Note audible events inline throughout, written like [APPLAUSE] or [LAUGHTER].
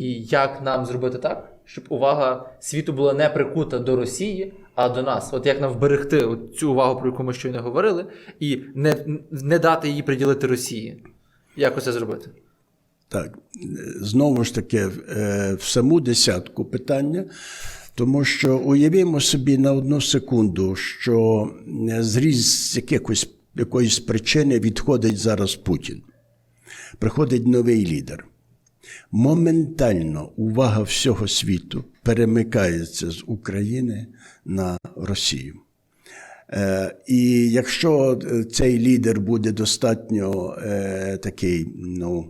І як нам зробити так, щоб увага світу була не прикута до Росії, а до нас? От як нам вберегти цю увагу, про яку ми щойно говорили, і не, не дати її приділити Росії? Як оце зробити? Так, знову ж таки, е, в саму десятку питання, тому що уявімо собі на одну секунду, що е, з якихось, якоїсь причини відходить зараз Путін. Приходить новий лідер. Моментально увага всього світу перемикається з України на Росію. Е, І якщо е, цей лідер буде достатньо е, такий, ну,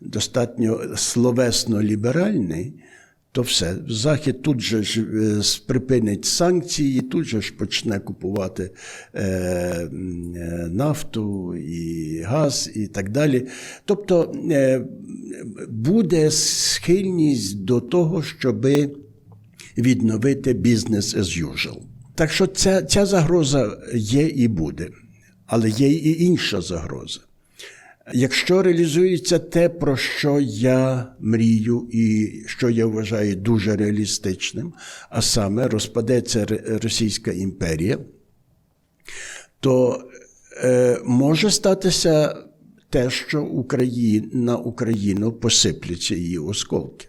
достатньо словесно ліберальний, то все. Захід тут же ж е, припинить санкції, тут же ж почне купувати е, е, нафту і газ і так далі. Тобто е, буде схильність до того, щоби відновити бізнес as usual. Так що ця, ця загроза є і буде, але є і інша загроза. Якщо реалізується те, про що я мрію, і що я вважаю дуже реалістичним, а саме розпадеться Російська імперія, то е, може статися те, що Україна, на Україну посипляться її осколки.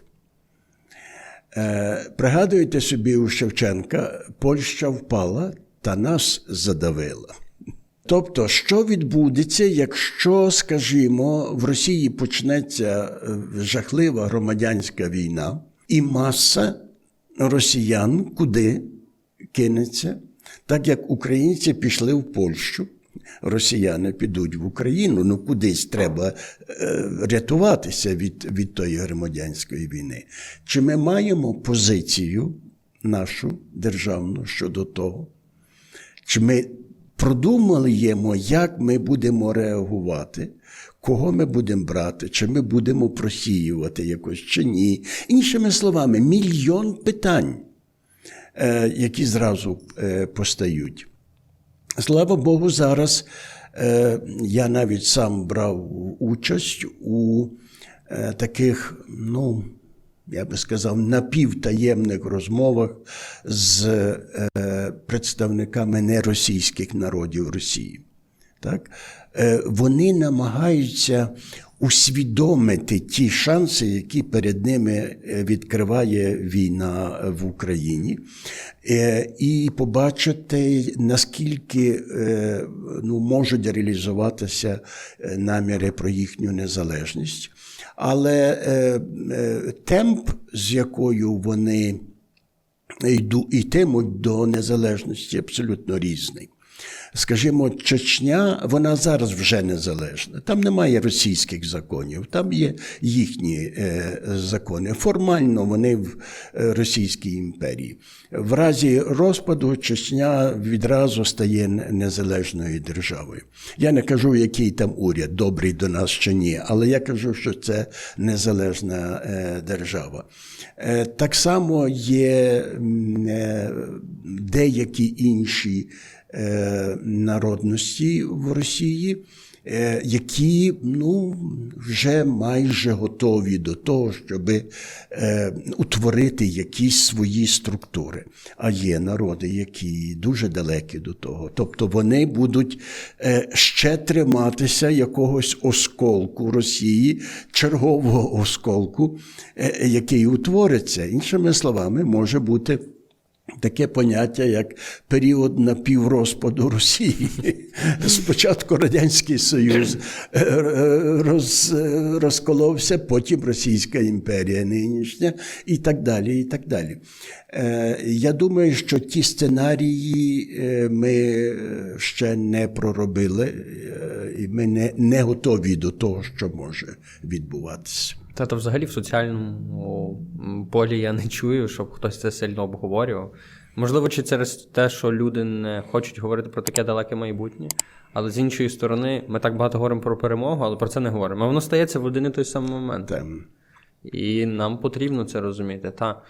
Е, пригадуєте собі у Шевченка, Польща впала та нас задавила. Тобто, що відбудеться, якщо, скажімо, в Росії почнеться е, жахлива громадянська війна, і маса росіян куди кинеться, так як українці пішли в Польщу, росіяни підуть в Україну, ну кудись треба е, рятуватися від, від тої громадянської війни. Чи ми маємо позицію нашу державну щодо того? Чи ми продумуємо, як ми будемо реагувати, кого ми будемо брати, чи ми будемо просіювати якось, чи ні. Іншими словами, мільйон питань, е, які зразу е, постають. Слава Богу, зараз е, я навіть сам брав участь у таких, ну, я би сказав, напівтаємних розмовах з е, представниками неросійських народів Росії. Так? Е, вони намагаються усвідомити ті шанси, які перед ними е, відкриває війна в Україні, е, і побачити, наскільки е, ну, можуть реалізуватися е, наміри про їхню незалежність. Але е, е, темп, з якою вони йду, йтимуть до незалежності, абсолютно різний. Скажімо, Чечня, вона зараз вже незалежна. Там немає російських законів, там є їхні е, закони. Формально вони в е, Російській імперії. В разі розпаду Чечня відразу стає незалежною державою. Я не кажу, який там уряд, добрий до нас чи ні, але я кажу, що це незалежна е, держава. Е, так само є е, деякі інші народності в Росії, е, які ну, вже майже готові до того, щоб е, утворити якісь свої структури. А є народи, які дуже далекі до того. Тобто вони будуть е, ще триматися якогось осколку Росії, чергового осколку, е, який утвориться. Іншими словами, може бути. Таке поняття, як період напіврозпаду Росії. [LAUGHS] Спочатку Радянський Союз е, е, роз, е, розколовся, потім Російська імперія нинішня і так далі. і так далі. Я думаю, що ті сценарії ми ще не проробили, і ми не, не готові до того, що може відбуватися. Та то взагалі в соціальному полі я не чую, щоб хтось це сильно обговорював. Можливо, чи через те, що люди не хочуть говорити про таке далеке майбутнє, але з іншої сторони, ми так багато говоримо про перемогу, але про це не говоримо. А воно стається в один і той самий момент. Там. І нам потрібно це розуміти. Та.